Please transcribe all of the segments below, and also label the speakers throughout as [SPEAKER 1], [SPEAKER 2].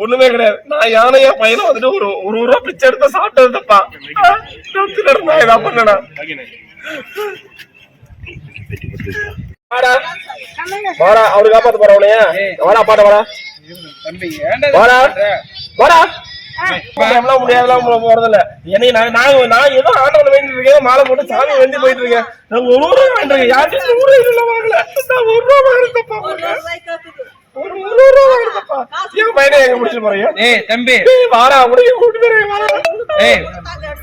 [SPEAKER 1] ஒண்ணுமே கிடையாது. நான் யானையா பையனும் வந்துட்டு ஒரு ஒரு ரூபா பிச்சை எடுத்து சாப்பிட்டது தப்பா? நான் இதான் பண்ணனா? வாடா. அவரு காப்பாத்து போற வாடா பாட்ட வாடா. வாடா. வாடா. என்னை நான் நான் ஏதோ இருக்கேன் மாலை போட்டு சாமி வேண்டி போயிட்டு இருக்கேன். ஒரு ரூபா வாங்கிட்டு யார்கிட்ட நூறு இல்ல வாங்கல. ஒரு ரூபா தப்பா ஒரு ஒரு ரூபா வாங்குறது தப்பா என் பையனை எங்க முடிச்சு போறீங்க
[SPEAKER 2] ஏய் தம்பி
[SPEAKER 1] ஏய், வாடா முடிய கூட்டு போறேன் வாடா
[SPEAKER 2] ஏய்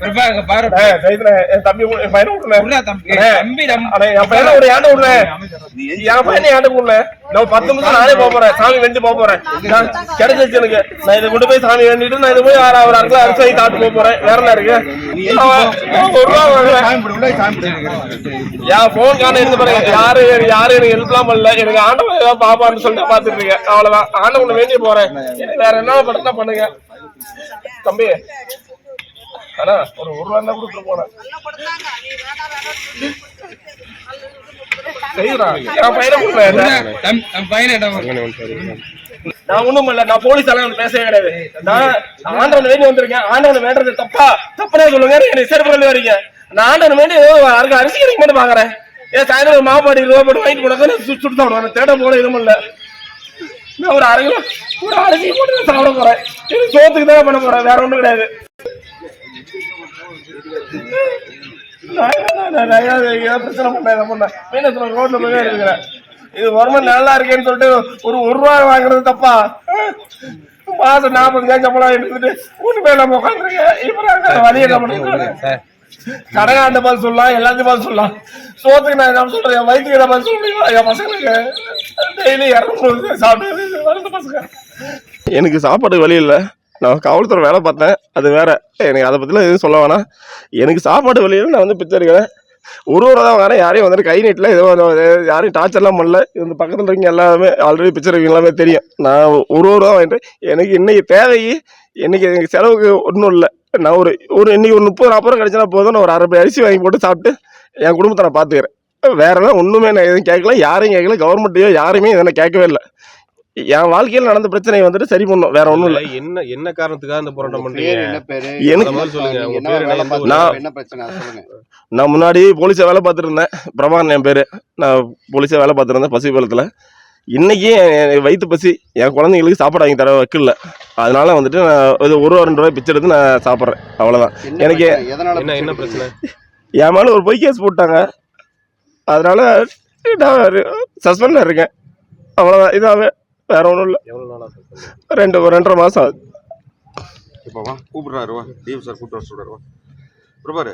[SPEAKER 2] பிரபா இங்க பாரு
[SPEAKER 1] ஏய், சைதுல, என் தம்பி என் பையனை விட்டுல
[SPEAKER 2] உள்ள தம்பி தம்பி
[SPEAKER 1] என் பையனை ஒரு ஏண்ட விடல என் பையனை ஏண்ட விடல நான் பத்து நிமிஷம் நானே போக போறேன் சாமி வேண்டி போக போறேன் கிடைச்சிருச்சு எனக்கு நான் இதை கொண்டு போய் சாமி வேண்டிட்டு நான் இதை போய் ஆறு அரை அரிசி சாப்பிட்டு போக போறேன் வேற என்ன இருக்கு ஒரு ரூபா என் போன் காண இருந்து பாருங்க யாரு யாரு எனக்கு ஹெல்ப்லாம் பண்ணல எனக்கு ஏதாவது பாப்பான்னு சொல்லிட்டு பாத்துட்டு இருக்கேன். அவ்வளவுதான். ஆண்டவனை வேண்டி போறேன். வேற என்ன பண்றதா பண்ணுங்க. தம்பி அண்ணா ஒரு ஒரு ரூபா தான் கொடுத்துட்டு போனேன் என் பையனை கொடுக்குறேன்
[SPEAKER 2] தம்பி பையனை
[SPEAKER 1] நான் ஒண்ணும் இல்ல. நான் போலீஸ் எல்லாம் வந்து பேசவே கிடையாது. நான் ஆண்டவன் வேண்டி வந்திருக்கேன். ஆண்டவன் வேண்டது தப்பா? தப்புனே சொல்லுங்க. நீங்க செருப்பு வரீங்க நான் ஆண்டவன் வேண்டி அரிசி கிடைக்க மட்டும் பாக்குறேன் ஏன் சாயந்தரம் மாப்பாடி ரூபா போட்டு வாங்கிட்டு போனாக்க சுட்டு சுட்டு சாப்பிடுவேன். தேட போல எதுவும் இல்ல. நான் ஒரு அரை கிலோ ஒரு அரிசி போட்டு நான் சாப்பிட போறேன். இது சோத்துக்கு தான் பண்ண போறேன். வேற ஒன்றும் கிடையாது. பிரச்சனை பண்ணேன் ரோட்ல போய் இருக்கிறேன். இது கவர்மெண்ட் நல்லா இருக்கேன்னு சொல்லிட்டு ஒரு ஒரு ரூபா வாங்குறது தப்பா? மாசம் நாற்பது சம்பளம் எடுத்துட்டு ஒண்ணுமே நம்ம உட்காந்துருக்கேன். இப்ப நாங்க வழி என்ன பண்ணுறது கடகாண்ட பதில் சொல்லலாம் எல்லாத்தையும் பதில் சொல்லலாம் சோத்துக்கு நான் என்ன சொல்றேன் என் வயிற்றுக்கு என்ன பதில் சொல்றீங்களா என் பசங்களுக்கு. டெய்லி இரநூறு சாப்பிட்டு வளர்ந்த பசங்க. எனக்கு சாப்பாடு வழி இல்லை. நான் காவல்துறை வேலை பார்த்தேன் அது வேற. எனக்கு அதை பற்றிலாம் எதுவும் சொல்ல வேணாம். எனக்கு சாப்பாடு வழியில் நான் வந்து பிச்சை எடுக்கிறேன். ஒரு ஒரு தான் வரேன் யாரையும் வந்துட்டு கை நீட்டில் ஏதோ யாரையும் டார்ச்சர்லாம் பண்ணல. இந்த பக்கத்தில் இருக்கீங்க எல்லாருமே ஆல்ரெடி பிச்சர் இருக்கீங்க எல்லாமே தெரியும். நான் ஒரு ஒரு தான் வாங்கிட்டு எனக்கு இன்னைக்கு தேவையே இன்னைக்கு எனக்கு செலவுக்கு ஒன்றும் இல்லை. நான் ஒரு ஒரு இன்னைக்கு ஒரு முப்பது நாற்பது ரூபா கிடைச்சா போதும். நான் ஒரு அரை அரிசி வாங்கி போட்டு சாப்பிட்டு என் குடும்பத்தை நான் பார்த்துக்கிறேன் வேறலாம் ஒன்றுமே நான் எதுவும் கேட்கல. யாரையும் கேட்கல. கவர்மெண்ட்டையோ யாரையுமே இதை நான் கேட்கவே இல்லை. என் வாழ்க்கையில் நடந்த பிரச்சனையை வந்துட்டு சரி பண்ணும். வேற ஒன்றும் இல்லை.
[SPEAKER 3] என்ன என்ன காரணத்துக்காக இந்த போராட்டம்
[SPEAKER 4] பேரு
[SPEAKER 1] எனக்கு- நான்-
[SPEAKER 4] பிரச்சனை?
[SPEAKER 1] நான் முன்னாடி போலீஸை வேலை பார்த்துட்டு இருந்தேன். பிரபாகரன் என் பேர். நான் போலீஸை வேலை பார்த்துருந்தேன் பசி என் வயிற்று பசி என் குழந்தைங்களுக்கு சாப்பாடு வாங்கி தர வைக்கல அதனால வந்துட்டு நான் இது ஒரு ரூபா ரெண்டு ரூபாய் பிச்சை எடுத்து நான் சாப்பிட்றேன். அவ்வளோதான் எனக்கு-
[SPEAKER 3] என்ன என்ன பிரச்சனை
[SPEAKER 1] என் மேலே ஒரு பொய் கேஸ் போட்டாங்க. அதனால நான் சஸ்பெண்டில் இருக்கேன். அவ்வளோதான் இதாவே வேற ஒன்றும் இல்லை. ரெண்டு ரெண்டரை மாதம் ஆகுது.
[SPEAKER 4] இப்போ வா கூப்பிடுறாரு வா. டிஎம் சார் கூப்பிட்டு வர சொல்றாரு வா. பிரபாரு